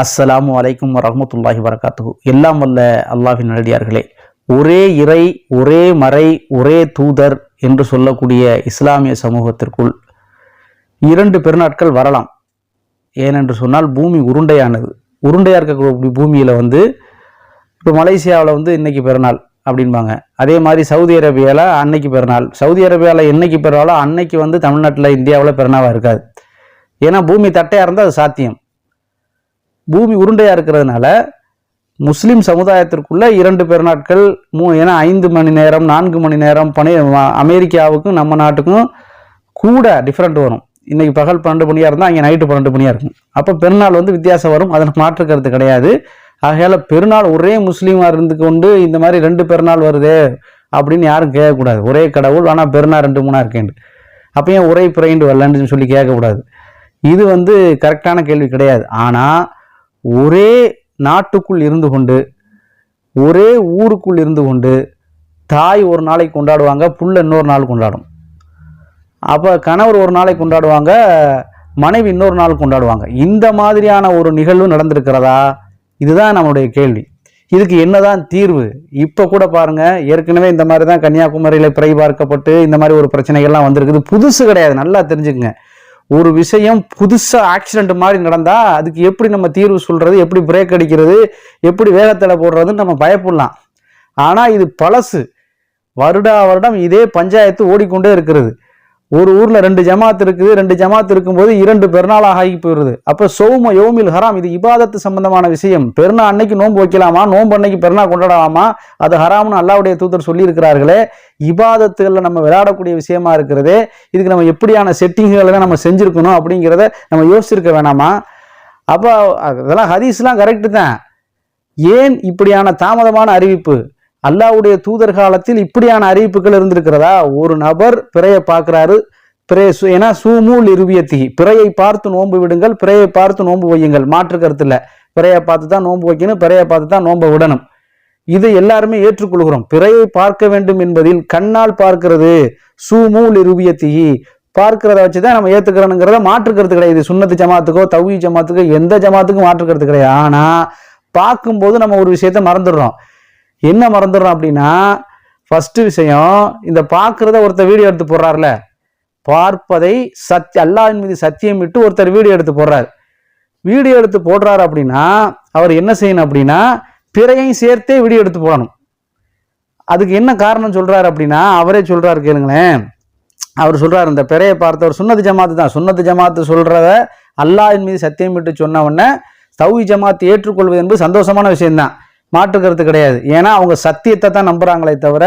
அஸ்ஸலாமு அலைக்கும் வரமத்துல்லாஹி வரகாத்து எல்லாம் வல்ல அல்லாஹின் நல்லடியார்களே ஒரே இறை ஒரே மறை ஒரே தூதர் என்று சொல்லக்கூடிய இஸ்லாமிய சமூகத்திற்குள் இரண்டு பெருநாட்கள் வரலாம். ஏனென்று சொன்னால் பூமி உருண்டையானது. உருண்டையாக இருக்கக்கூடிய பூமியில் வந்து இப்போ மலேசியாவில் வந்து இன்னைக்கு பெருநாள் அப்படின்பாங்க அதே மாதிரி சவுதி அரேபியாவில் அன்னைக்கு பெருநாள் சவுதி அரேபியாவில் என்னைக்கு பெருநாளோ அன்னைக்கு வந்து தமிழ்நாட்டில் இந்தியாவில் பெருநாளாக இருக்காது. ஏன்னா பூமி தட்டையாக இருந்தால் அது சாத்தியம். பூமி உருண்டையாக இருக்கிறதுனால முஸ்லீம் சமுதாயத்திற்குள்ள இரண்டு பெருநாட்கள் மூ ஏன்னா ஐந்து மணி நேரம் நான்கு மணி நேரம் பனி அமெரிக்காவுக்கும் நம்ம நாட்டுக்கும் கூட டிஃப்ரெண்ட் வரும். இன்றைக்கி பகல் பன்னெண்டு மணியாக இருந்தால் அங்கே நைட்டு பன்னெண்டு மணியாக இருக்கும். அப்போ பெருநாள் வந்து வித்தியாசம் வரும். அதற்கு மாற்று கருத்து கிடையாது. ஆகையால் பெருநாள் ஒரே முஸ்லீமாக இருந்து கொண்டு இந்த மாதிரி ரெண்டு பெருநாள் வருதே அப்படின்னு யாரும் கேட்கக்கூடாது. ஒரே கடவுள் ஆனால் பெருநாள் ரெண்டு மூணாக இருக்கேன் அப்போ ஏன் ஒரே பிறைண்டு வரலன்னு சொல்லி கேட்கக்கூடாது. இது வந்து கரெக்டான கேள்வி கிடையாது. ஆனால் ஒரே நாட்டுக்குள் இருந்து கொண்டு ஒரே ஊருக்குள் இருந்து கொண்டு தாய் ஒரு நாளைக்கு கொண்டாடுவாங்க புள்ள இன்னொரு நாள் கொண்டாடும். அப்போ கணவர் ஒரு நாளைக்கு கொண்டாடுவாங்க மனைவி இன்னொரு நாள் கொண்டாடுவாங்க. இந்த மாதிரியான ஒரு நிகழ்வு நடந்திருக்கிறதா? இதுதான் நம்மளுடைய கேள்வி. இதுக்கு என்னதான் தீர்வு? இப்போ கூட பாருங்க ஏற்கனவே இந்த மாதிரி தான் கன்னியாகுமரியில் பிறை பார்க்கப்பட்டு இந்த மாதிரி ஒரு பிரச்சனைகள்லாம் வந்திருக்குது. புதுசு கிடையாது நல்லா தெரிஞ்சுக்குங்க. ஒரு விஷயம் புதுசாக ஆக்சிடென்ட் மாதிரி நடந்தால் அதுக்கு எப்படி நம்ம தீர்வு சொல்கிறது எப்படி பிரேக் அடிக்கிறது எப்படி வேகத்தடை போடுறதுன்னு நம்ம பயப்படலாம். ஆனால் இது பழசு. வருடா வருடம் இதே பஞ்சாயத்து ஓடிக்கொண்டே இருக்கிறது. ஒரு ஊர்ல ரெண்டு ஜமாத் இருக்குது ரெண்டு ஜமாத் இருக்கும்போது இரண்டு பெருநாளாக ஆகி போயிடுது. அப்ப சௌம யோமில் ஹராம் இது இபாதத்து சம்பந்தமான விஷயம். பெருநா அன்னைக்கு நோன்பு வைக்கலாமா? நோன்பு அன்னைக்கு பெருநாள் கொண்டாடலாமா? அது ஹராம்னு அல்லாவுடைய தூதர் சொல்லியிருக்கிறார்களே. இபாதத்துகளில் நம்ம விளையாடக்கூடிய விஷயமா இருக்கிறதே இதுக்கு நம்ம எப்படியான செட்டிங்குகளை நம்ம செஞ்சுருக்கணும் அப்படிங்கிறத நம்ம யோசிச்சிருக்க வேணாமா? அப்போ அதெல்லாம் ஹதீஸ்லாம் கரெக்டு தான். ஏன் இப்படியான தாமதமான அறிவிப்பு? அல்லாவுடைய தூதர் காலத்தில் இப்படியான அறிவிப்புகள் இருந்திருக்கிறதா? ஒரு நபர் பிறையை பார்க்குறாரு. பிறைய சு- ஏன்னா சூமூல் இருவியத்தி பிறையை பார்த்து நோன்பு விடுங்கள் பிறையை பார்த்து நோன்பு வையுங்கள். மாற்று கருத்து இல்லை. பிறையை பார்த்து தான் நோன்பு வைக்கணும் பிறையை பார்த்து தான் நோன்பை விடணும். இது எல்லாருமே ஏற்றுக்கொள்கிறோம். பிறையை பார்க்க வேண்டும் என்பதில் கண்ணால் பார்க்கிறது சூமூல் இருவியத்தி பார்க்கிறத வச்சுதான் நம்ம ஏத்துக்கிறோங்கிறத மாற்று கருத்து கிடையாது. சுண்ணத்து ஜமாத்துக்கோ தவி ஜமாத்துக்கோ எந்த ஜமாத்துக்கும் மாற்று கருத்து கிடையாது. ஆனா பார்க்கும்போது நம்ம ஒரு விஷயத்த மறந்துடுறோம். என்ன மறந்துடுறோம் அப்படின்னா ஃபஸ்ட்டு விஷயம் இந்த பார்க்குறத ஒருத்தர் வீடியோ எடுத்து போடுறாருல. பார்ப்பதை சத்திய அல்லாவின் மீது சத்தியம் விட்டு ஒருத்தர் வீடியோ எடுத்து போடுறாரு. வீடியோ எடுத்து போடுறாரு அப்படின்னா அவர் என்ன செய்யணும் அப்படின்னா பிறையும் சேர்த்தே வீடியோ எடுத்து போடணும். அதுக்கு என்ன காரணம் சொல்கிறாரு அப்படின்னா அவரே சொல்கிறாரு கேளுங்களேன். அவர் சொல்கிறார் இந்த பிறையை பார்த்தவர் சுன்னத்து ஜமாத்து தான். சுன்னத்து ஜமாத்து சொல்கிறத அல்லாஹின் மீது சத்தியம் விட்டு சொன்ன உடனே தௌஹி ஜமாத்து ஏற்றுக்கொள்வது என்பது சந்தோஷமான விஷயம்தான். மாற்று கருத்து கிடையாது. ஏன்னா அவங்க சத்தியத்தை தான் நம்புறாங்களே தவிர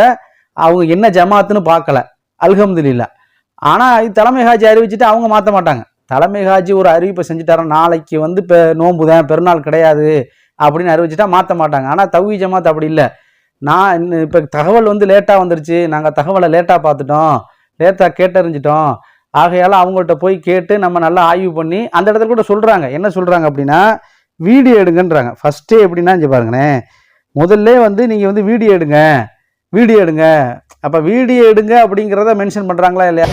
அவங்க என்ன ஜமாத்துன்னு பார்க்கல. அல்ஹம்துலில்லா. ஆனால் தலைமை ஹாஜி அறிவிச்சுட்டு அவங்க மாற்ற மாட்டாங்க. தலைமை ஹாஜி ஒரு அறிவிப்பை செஞ்சுட்டாரோ நாளைக்கு வந்து இப்போ நோன்பு தான் பெருநாள் கிடையாது அப்படின்னு அறிவிச்சுட்டா மாற்ற மாட்டாங்க. ஆனால் தௌஹி ஜமாத் அப்படி இல்லை. நான் இப்போ தகவல் வந்து லேட்டாக வந்துருச்சு. நாங்கள் தகவலை லேட்டாக பார்த்துட்டோம். லேட்டாக கேட்டறிஞ்சிட்டோம். ஆகையால் அவங்கள்ட்ட போய் கேட்டு நம்ம நல்லா ஆய்வு பண்ணி அந்த இடத்துல கூட சொல்கிறாங்க என்ன சொல்கிறாங்க அப்படின்னா வீடியோ எடுங்கன்றாங்க. ஃபஸ்ட்டே எப்படின்னா இங்கே பாருங்களேன். முதல்ல வந்து நீங்கள் வந்து வீடியோ எடுங்க. வீடியோ எடுங்க. அப்போ வீடியோ எடுங்க அப்படிங்கிறத மென்ஷன் பண்ணுறாங்களா இல்லையா?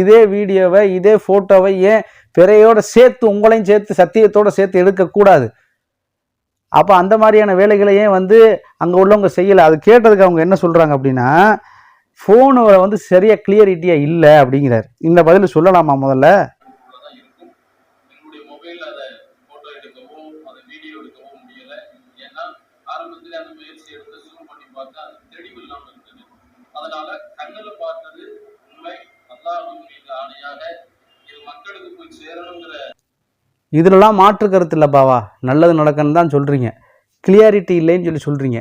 இதே வீடியோவை இதே ஃபோட்டோவை ஏன் பிறையோட சேர்த்து உங்களையும் சேர்த்து சத்தியத்தோடு சேர்த்து எடுக்கக்கூடாது. அப்போ அந்த மாதிரியான வேலைகளை ஏன் வந்து அங்கே உள்ளவங்க செய்யலை? அது கேட்டதுக்கு அவங்க என்ன சொல்கிறாங்க அப்படின்னா ஃபோனு வந்து சரியாக கிளியரிட்டியாக இல்லை அப்படிங்கிறார். இந்த பதில் சொல்லலாமா முதல்ல? தெளிவு இல்லாமல் இருந்தது அதனால கண்ணில் பார்த்தது உண்மை அல்லாஹின் மீது ஆணையாக இது மக்களுக்கு போய் சேரணுங்கிற இதுலலாம் மாற்று கருத்து இல்லை பாவா. நல்லது நடக்குன்னு தான் சொல்கிறீங்க கிளியாரிட்டி இல்லைன்னு சொல்லி சொல்கிறீங்க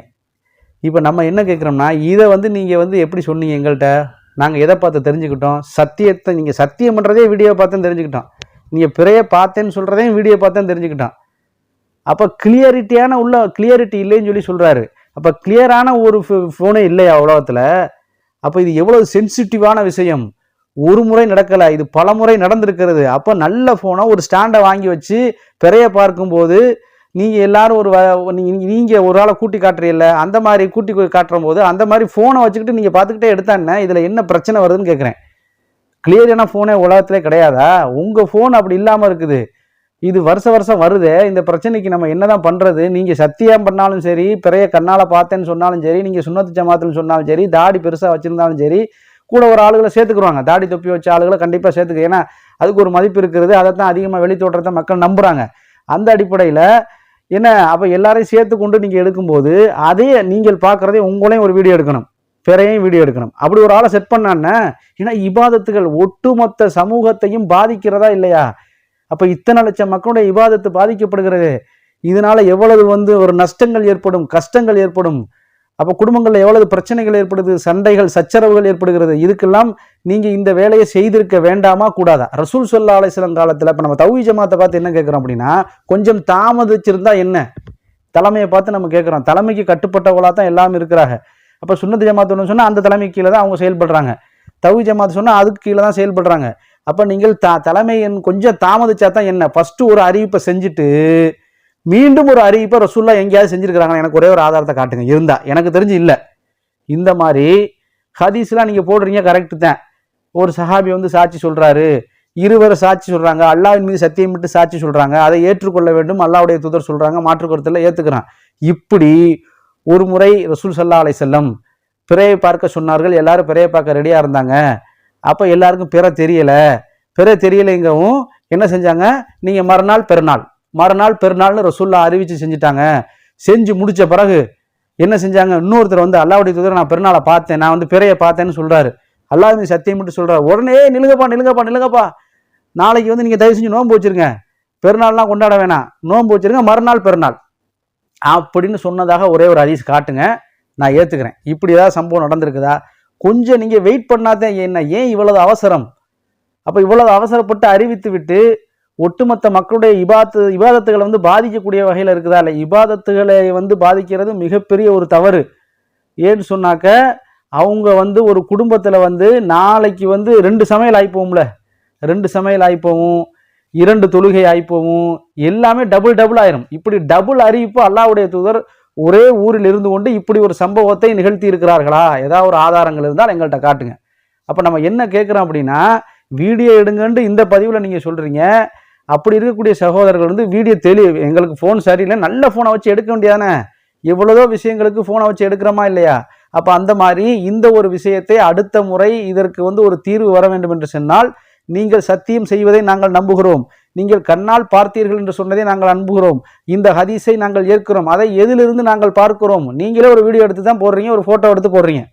இப்போ நம்ம என்ன கேட்குறோம்னா இதை வந்து நீங்கள் வந்து எப்படி சொன்னீங்க எங்கள்கிட்ட நாங்கள் எதை பார்த்து தெரிஞ்சுக்கிட்டோம்? சத்தியத்தை நீங்கள் சத்தியம் பண்ணுறதே வீடியோ பார்த்து தெரிஞ்சுக்கிட்டோம். நீங்கள் பிறைய பார்த்தேன்னு சொல்கிறதையும் வீடியோ பார்த்தேன்னு தெரிஞ்சுக்கிட்டோம். அப்போ கிளியாரிட்டியான உள்ள கிளியாரிட்டி இல்லைன்னு சொல்லி சொல்கிறாரு அப்போ கிளியரான ஒரு ஃபோனே இல்லையா உலகத்தில்? அப்போ இது எவ்வளோ சென்சிட்டிவான விஷயம். ஒரு முறை நடக்கலை இது பல முறை நடந்திருக்கிறது. அப்போ நல்ல ஃபோனை ஒரு ஸ்டாண்டை வாங்கி வச்சு பெறைய பார்க்கும்போது நீங்கள் எல்லாரும் ஒரு வ- நீங்க- ஒரு ஆளை கூட்டி காட்டுறீல்ல அந்த மாதிரி கூட்டி காட்டுற போது அந்த மாதிரி ஃபோனை வச்சுக்கிட்டு நீங்கள் பார்த்துக்கிட்டே எடுத்தானே இதில் என்ன பிரச்சனை வருதுன்னு கேட்குறேன் கிளியரான ஃபோனே உலகத்திலே கிடையாதா? உங்கள் ஃபோன் அப்படி இல்லாமல் இருக்குது. இது வருஷ வருஷம் வருதே இந்த பிரச்சனைக்கு நம்ம என்னதான் பண்ணுறது நீங்கள் சத்தியம் பண்ணாலும் சரி பிறைய கண்ணால் பார்த்தேன்னு சொன்னாலும் சரி நீங்கள் சுண்ணத்து ஜமாத்துன்னு சொன்னாலும் சரி தாடி பெருசாக வச்சுருந்தாலும் சரி கூட ஒரு ஆளுகளை சேர்த்துக்குருவாங்க. தாடி தொப்பி வச்ச ஆளுகளை கண்டிப்பாக சேர்த்துக்க. ஏன்னா அதுக்கு ஒரு மதிப்பு இருக்கிறது அதை தான் அதிகமாக வெளி தோற்றத்தை மக்கள் நம்புகிறாங்க அந்த அடிப்படையில் என்ன அப்போ எல்லாரையும் சேர்த்து கொண்டு நீங்கள் எடுக்கும்போது அதே நீங்கள் பார்க்குறதே உங்களையும் ஒரு வீடியோ எடுக்கணும். பிறையும் வீடியோ எடுக்கணும். அப்படி ஒரு ஆளை செட் பண்ணான்னா ஏன்னா இபாதத்துகள் ஒட்டுமொத்த சமூகத்தையும் பாதிக்கிறதா இல்லையா? அப்போ இத்தனை லட்சம் மக்களுடைய விவாதத்தை பாதிக்கப்படுகிறது. இதனால எவ்வளவு வந்து ஒரு நஷ்டங்கள் ஏற்படும் கஷ்டங்கள் ஏற்படும் அப்போ குடும்பங்களில் எவ்வளவு பிரச்சனைகள் ஏற்படுது சண்டைகள் சச்சரவுகள் ஏற்படுகிறது இதுக்கெல்லாம் நீங்கள் இந்த வேலையை செய்திருக்க வேண்டாமா கூடாதா? ரசூல் சொல்லா அலிஸ்லாம் காலத்தில் இப்போ நம்ம தௌஹி ஜமாத்தை பார்த்து என்ன கேட்குறோம் அப்படின்னா கொஞ்சம் தாமதிச்சிருந்தா என்ன? தலைமையை பார்த்து நம்ம கேட்குறோம். தலைமைக்கு கட்டுப்பட்டவளாக தான் எல்லாம் இருக்கிறாங்க. அப்போ சுன்னத்து ஜமாத் சொன்னால் அந்த தலைமை கீழே தான் அவங்க செயல்படுறாங்க. தௌஹி ஜமாத் சொன்னால் அதுக்கு கீழே தான் செயல்படுறாங்க. அப்போ நீங்கள் த தலைமையின் கொஞ்சம் தாமதிச்சா தான் என்ன? ஃபஸ்ட்டு ஒரு அறிவிப்பை செஞ்சுட்டு மீண்டும் ஒரு அறிவிப்பை ரசூல்லா எங்கேயாவது செஞ்சிருக்கிறாங்க எனக்கு ஒரே ஒரு ஆதாரத்தை காட்டுங்க. இருந்தா எனக்கு தெரிஞ்சு இல்லை. இந்த மாதிரி ஹதீஸ்லாம் நீங்கள் போடுறீங்க கரெக்டு தான். ஒரு சஹாபி வந்து சாட்சி சொல்கிறாரு இருவர் சாட்சி சொல்கிறாங்க அல்லாவின் மீது சத்தியம் விட்டு சாட்சி சொல்கிறாங்க அதை ஏற்றுக்கொள்ள வேண்டும். அல்லாவுடைய தூதர் சொல்கிறாங்க மாற்றுக்கருத்தில் ஏற்றுக்கிறான் இப்படி ஒரு முறை ரசூல் சல்லா அலை செல்லம் பிறையை பார்க்க சொன்னார்கள். எல்லாரும் பிறையை பார்க்க ரெடியாக இருந்தாங்க. அப்போ எல்லாருக்கும் பிற தெரியலை. பிற தெரியலைங்கவும் என்ன செஞ்சாங்க? நீங்கள் மறுநாள் பெருநாள். மறுநாள் பெருநாள்னு ரசூல்லா அறிவித்து செஞ்சுட்டாங்க. செஞ்சு முடித்த பிறகு என்ன செஞ்சாங்க? இன்னொருத்தர் வந்து அல்லாவுடைய தூதர் நான் பெருநாளை பார்த்தேன். நான் வந்து பிறையை பார்த்தேன்னு சொல்கிறாரு அல்லாஹ் சத்தியம் மட்டும் சொல்கிறார் உடனே நிலுங்கப்பா நிலுங்கப்பா நிலுங்கப்பா. நாளைக்கு வந்து நீங்கள் தயவு செஞ்சு நோன்பு வச்சிருங்க. பெருநாள்லாம் கொண்டாட வேணாம். நோன்பு வச்சிருங்க. மறுநாள் பெருநாள். அப்படின்னு சொன்னதாக ஒரே ஒரு ஹதீஸ் காட்டுங்க. நான் ஏற்றுக்கிறேன் இப்படி ஏதாவது சம்பவம் நடந்திருக்குதா? கொஞ்சம் நீங்கள் வெயிட் பண்ணாதே என்ன ஏன் இவ்வளவு அவசரம்? அப்போ இவ்வளவு அவசரப்பட்டு அறிவித்து விட்டு ஒட்டுமொத்த மக்களுடைய இபாத்து இபாதத்துகளை வந்து பாதிக்கக்கூடிய வகையில் இருக்குதா இல்லை? இபாதத்துகளை வந்து பாதிக்கிறது மிகப்பெரிய ஒரு தவறு. ஏன்னு சொன்னாக்க அவங்க வந்து ஒரு குடும்பத்தில் வந்து நாளைக்கு வந்து ரெண்டு சமையல் ஆகிப்போம்ல ரெண்டு சமையல் ஆகிப்போவும் இரண்டு தொழுகை ஆகிப்போவும் எல்லாமே டபுள் டபுள் ஆயிரும். இப்படி டபுள் அறிவிப்பு அல்லாவுடைய தூதர் ஒரே ஊரில் இருந்து கொண்டு இப்படி ஒரு சம்பவத்தை நிகழ்த்தி இருக்கிறார்களா ஏதாவது ஒரு ஆதாரங்கள் இருந்தால் எங்கள்கிட்ட காட்டுங்க. அப்போ நம்ம என்ன கேட்குறோம் அப்படின்னா வீடியோ எடுங்கன்ட்டு இந்த பதிவில் நீங்கள் சொல்கிறீங்க அப்படி இருக்கக்கூடிய சகோதரர்கள் வந்து வீடியோ தெளி எங்களுக்கு ஃபோன் சரியில்லை நல்ல ஃபோனை வச்சு எடுக்க வேண்டியதானே? எவ்வளோதோ விஷயங்களுக்கு ஃபோனை வச்சு எடுக்கிறோமா இல்லையா? அப்போ அந்த மாதிரி இந்த ஒரு விஷயத்தை அடுத்த முறை இதற்கு வந்து ஒரு தீர்வு வர வேண்டும் என்று சொன்னால் நீங்கள் சத்தியம் செய்வதை நாங்கள் நம்புகிறோம். நீங்கள் கண்ணால் பார்த்தீர்கள் என்று சொன்னதை நாங்கள் அன்புகிறோம். இந்த ஹதீஸை நாங்கள் ஏற்கிறோம். அதை எதிலிருந்து நாங்கள் பார்க்கிறோம்? நீங்களே ஒரு வீடியோ எடுத்து தான் போடுறீங்க ஒரு ஃபோட்டோ எடுத்து போடுறீங்க.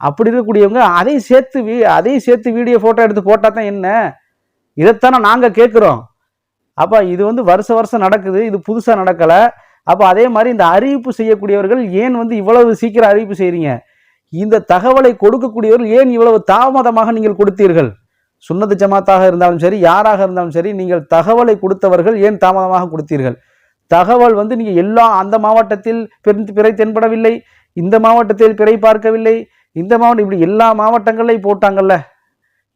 அப்படி இருக்கக்கூடியவங்க அதை சேர்த்து வீ அதை சேர்த்து வீடியோ ஃபோட்டோ எடுத்து போட்டால் தான் என்ன? இதைத்தானே நாங்கள் கேட்குறோம். அப்போ இது வந்து வருஷ வருஷம் நடக்குது இது புதுசாக நடக்கலை. அப்போ அதே மாதிரி இந்த அறிவிப்பு செய்யக்கூடியவர்கள் ஏன் வந்து இவ்வளவு சீக்கிரம் அறிவிப்பு செய்கிறீங்க இந்த தகவலை கொடுக்கக்கூடியவர்கள் ஏன் இவ்வளவு தாமதமாக நீங்கள் கொடுத்தீர்கள்? சுன்னத்து ஜமாத்தாக இருந்தாலும் சரி யாராக இருந்தாலும் சரி நீங்கள் தகவலை கொடுத்தவர்கள் ஏன் தாமதமாக கொடுத்தீர்கள்? தகவல் வந்து நீங்கள் எல்லா அந்த மாவட்டத்தில் பிறந்து பிறை தென்படவில்லை இந்த மாவட்டத்தில் பிறை பார்க்கவில்லை இந்த மாவட்டம் இப்படி எல்லா மாவட்டங்களையும் போட்டாங்கல்ல?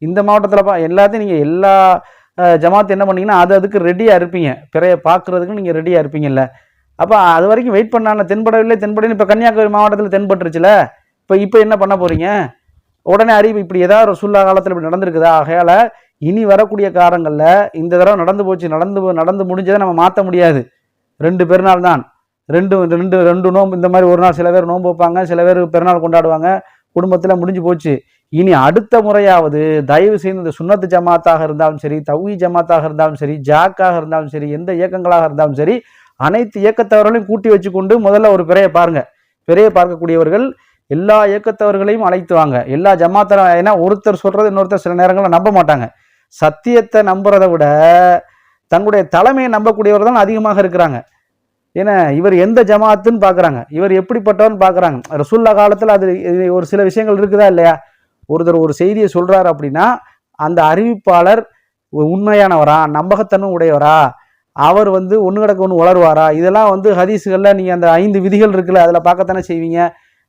இந்த மாவட்டத்தில் பா எல்லாத்தையும் நீங்கள் எல்லா ஜமாத்து ஜமாத் என்ன பண்ணீங்கன்னா அது அதுக்கு ரெடியாக இருப்பீங்க. பிறையை பார்க்குறதுக்கு நீங்கள் ரெடியாக இருப்பீங்கல்ல. அப்போ அது வரைக்கும் வெயிட் பண்ணான தென்படவில்லை தென்படவில்லை இப்போ கன்னியாகுமரி மாவட்டத்தில் தென்பட்டுருச்சுல? இப்போ இப்போ என்ன பண்ண போகிறீங்க உடனே அறிவு இப்படி ஏதாவது ரசூல்லா காலத்தில் இப்படி நடந்திருக்குதா? ஆகையால் இனி வரக்கூடிய காலங்களில் இந்த தடவை நடந்து போச்சு நடந்து நடந்து முடிஞ்சதை நம்ம மாற்ற முடியாது. ரெண்டு பெருநாள் தான். ரெண்டு ரெண்டு ரெண்டு நோம்பு இந்த மாதிரி ஒரு நாள் சில பேர் நோன்பு வைப்பாங்க சில பேர் பெருநாள் கொண்டாடுவாங்க குடும்பத்தில் முடிஞ்சு போச்சு. இனி அடுத்த முறையாவது தயவு செய்து இந்த சுண்ணத்து ஜமாத்தாக இருந்தாலும் சரி தௌஹி ஜமாத்தாக இருந்தாலும் சரி ஜாக்காக இருந்தாலும் சரி எந்த இயக்கங்களாக இருந்தாலும் சரி அனைத்து இயக்கத்தவர்களையும் கூட்டி வச்சுக்கொண்டு முதல்ல ஒரு பிறையை பாருங்கள் பிறையை பார்க்கக்கூடியவர்கள் எல்லா இயக்கத்தவர்களையும் அழைத்து வாங்க. எல்லா ஜமாத்தர ஏன்னா ஒருத்தர் சொல்றது இன்னொருத்தர் சில நேரங்களில் நம்ப மாட்டாங்க. சத்தியத்தை நம்புறதை விட தங்களுடைய தலைமையை நம்பக்கூடியவர் தான் அதிகமாக இருக்கிறாங்க. ஏன்னா இவர் எந்த ஜமாத்துன்னு பார்க்குறாங்க இவர் எப்படிப்பட்டவர்னு பார்க்குறாங்க ரசுல்லா காலத்தில் அது ஒரு சில விஷயங்கள் இருக்குதா இல்லையா? ஒருத்தர் ஒரு செய்தியை சொல்கிறார் அப்படின்னா அந்த அறிவிப்பாளர் உண்மையானவரா நம்பகத்தன்மை உடையவரா அவர் வந்து ஒன்று கிடக்க ஒன்று உளருவாரா இதெல்லாம் வந்து ஹதீஸுகளில் நீங்கள் அந்த ஐந்து விதிகள் இருக்குல்ல அதில் பார்க்கத்தானே செய்வீங்க?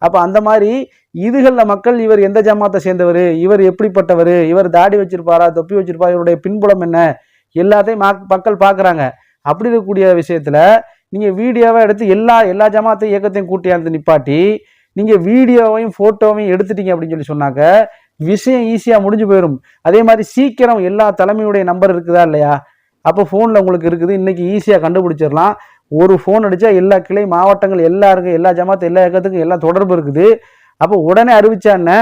அப்போ அந்த மாதிரி இதுகளில் மக்கள் இவர் எந்த ஜமாத்தை சேர்ந்தவர்? இவர் எப்படிப்பட்டவர்? இவர் தாடி வச்சிருப்பாரா? தொப்பி வச்சிருப்பாரா? இவருடைய பின்புலம் என்ன? எல்லாத்தையும் மக்- மக்கள் பார்க்குறாங்க அப்படி இருக்கக்கூடிய விஷயத்தில் நீங்கள் வீடியோவை எடுத்து எல்லா எல்லா ஜமாத்தையும் இயக்கத்தையும் கூட்டியாந்து நிப்பாட்டி நீங்கள் வீடியோவையும் ஃபோட்டோவையும் எடுத்துட்டீங்க அப்படின்னு சொல்லி சொன்னாக்க விஷயம் ஈஸியாக முடிஞ்சு போயிடும் அதே மாதிரி சீக்கிரம் எல்லா தலைமையுடைய நம்பர் இருக்குதா இல்லையா? அப்போ ஃபோனில் உங்களுக்கு இருக்குது. இன்றைக்கி ஈஸியாக கண்டுபிடிச்சிடலாம். ஒரு ஃபோன் அடித்தா எல்லா கிளை மாவட்டங்கள் எல்லாருக்கும் எல்லா ஜமாத்து எல்லா இயக்கத்துக்கும் எல்லாம் தொடர்பு இருக்குது. அப்போ உடனே அறிவிச்சா என்ன?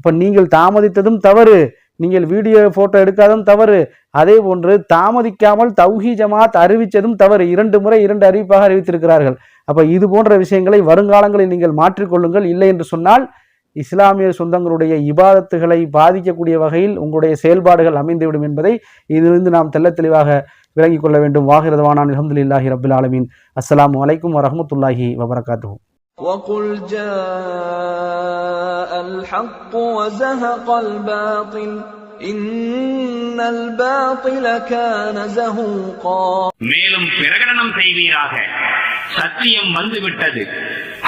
இப்போ நீங்கள் தாமதித்ததும் தவறு. நீங்கள் வீடியோ ஃபோட்டோ எடுக்காததும் தவறு. அதே போன்று தாமதிக்காமல் தௌஹி ஜமாத் அறிவித்ததும் தவறு. இரண்டு முறை இரண்டு அறிவிப்பாக அறிவித்திருக்கிறார்கள். அப்போ இது போன்ற விஷயங்களை வருங்காலங்களில் நீங்கள் மாற்றிக்கொள்ளுங்கள். இல்லை என்று சொன்னால் இஸ்லாமிய சொந்தங்களுடைய இபாதத்துகளை பாதிக்கக்கூடிய வகையில் உங்களுடைய செயல்பாடுகள் அமைந்துவிடும் என்பதை இதிலிருந்து நாம் தெள்ளத் தெளிவாக விளங்கிக் கொள்ள வேண்டும் வாகிரதவானான் அலமதுல்லாஹி ரபில் ஆலமீன் அஸ்ஸலாமு அலைக்கும் வரஹ்மத்துல்லாஹி வபரகாத்துஹு وقل جاء الحق وزهق الباطل إن الباطل كان زهوقا மேலும் பிரகடனம் செய்வீராக சத்தியம் வந்துவிட்டது